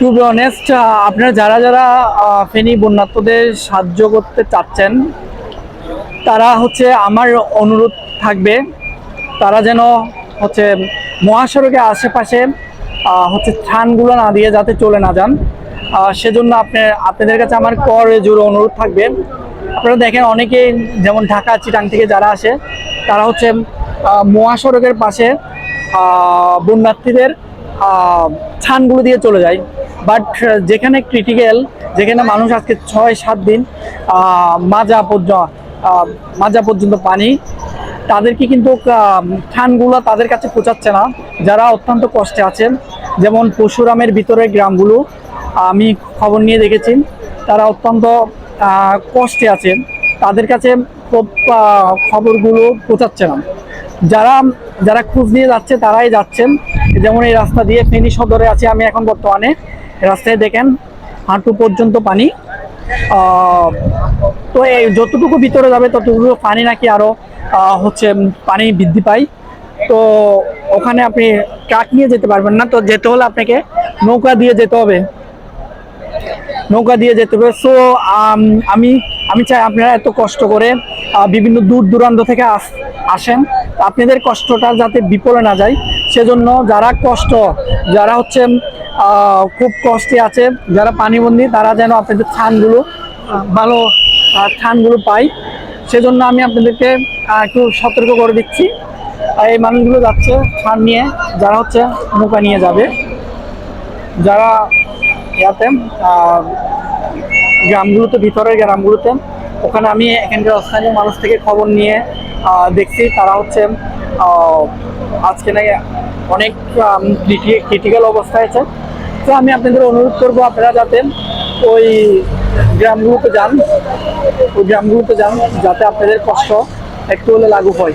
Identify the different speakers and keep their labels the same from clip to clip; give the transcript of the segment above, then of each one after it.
Speaker 1: Two be honest আপনারা যারা যারা ফেনী বন্যাত্মদের সাহায্য করতে চাচ্ছেন, তারা হচ্ছে আমার অনুরোধ থাকবে, তারা যেন হচ্ছে মহাসড়কের আশেপাশে হচ্ছে স্থানগুলো না দিয়ে যাতে চলে না যান। সেজন্য আপনি আপনাদের কাছে আমার কর জোর অনুরোধ থাকবে। আপনারা দেখেন অনেকে যেমন ঢাকা, চিটাং থেকে যারা আসে, তারা হচ্ছে মহাসড়কের পাশে বন্যার্থীদের স্থানগুলো দিয়ে চলে যায়। বাট যেখানে ক্রিটিক্যাল যেখানে মানুষ আজকে ছয়, সাত দিন মাজা পর্যন্ত মাজা পর্যন্ত পানি, তাদেরকে কিন্তু স্থানগুলো তাদের কাছে পৌঁছাচ্ছে না। যারা অত্যন্ত কষ্টে আছেন, যেমন পরশুরামের ভিতরের গ্রামগুলো, আমি খবর নিয়ে দেখেছি, তারা অত্যন্ত কষ্টে আছেন। তাদের কাছে খুব খবরগুলো পৌঁছাচ্ছে না। যারা যারা খোঁজ নিয়ে যাচ্ছে, তারাই যাচ্ছেন। যেমন এই রাস্তা দিয়ে ফেনী সদরে আছে আমি এখন বর্তমানে। রাস্তায় দেখেন, হাঁটু পর্যন্ত পানি। তো এই যতটুকু ভিতরে যাবে ততটুকু পানি নাকি আরও হচ্ছে পানি বৃদ্ধি পায়। তো ওখানে আপনি ট্রাক নিয়ে যেতে পারবেন না। তো যেতে হলে আপনাকে নৌকা দিয়ে যেতে হবে। নৌকা দিয়ে যেতে হবে। সো আমি আমি চাই আপনারা এত কষ্ট করে বিভিন্ন দূর দূরান্ত থেকে আস- আসেন। আপনাদের কষ্টটা যাতে বিপলে না যায়। সেজন্য যারা কষ্ট, যারা হচ্ছে খুব কষ্টে আছে। যারা পানিবন্দী, তারা যেন আপনাদের স্থানগুলো ভালো স্থানগুলো পায়। সেজন্য আমি আপনাদেরকে একটু সতর্ক করে দিচ্ছি। এই মানুষগুলো যাচ্ছে স্থান নিয়ে, যারা হচ্ছে নৌকা নিয়ে যাবে। যারা ইয়াতে গ্রামগুলোতে, ভিতরের গ্রামগুলোতে, ওখানে আমি এখানকার স্থানীয় মানুষ থেকে খবর নিয়ে দেখছি। তারা হচ্ছে আজকে নাকি অনেক ক্রিটিক্যাল অবস্থায় আছে। তো আমি আপনাদের অনুরোধ করব আপনারা যাতে ওই গ্রামগুলোতে যান, ওই গ্রামগুলোতে যান, যাতে আপনাদের কষ্ট একটু হলে লাগু হয়।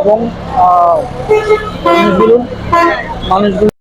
Speaker 1: এবং মানুষগুলো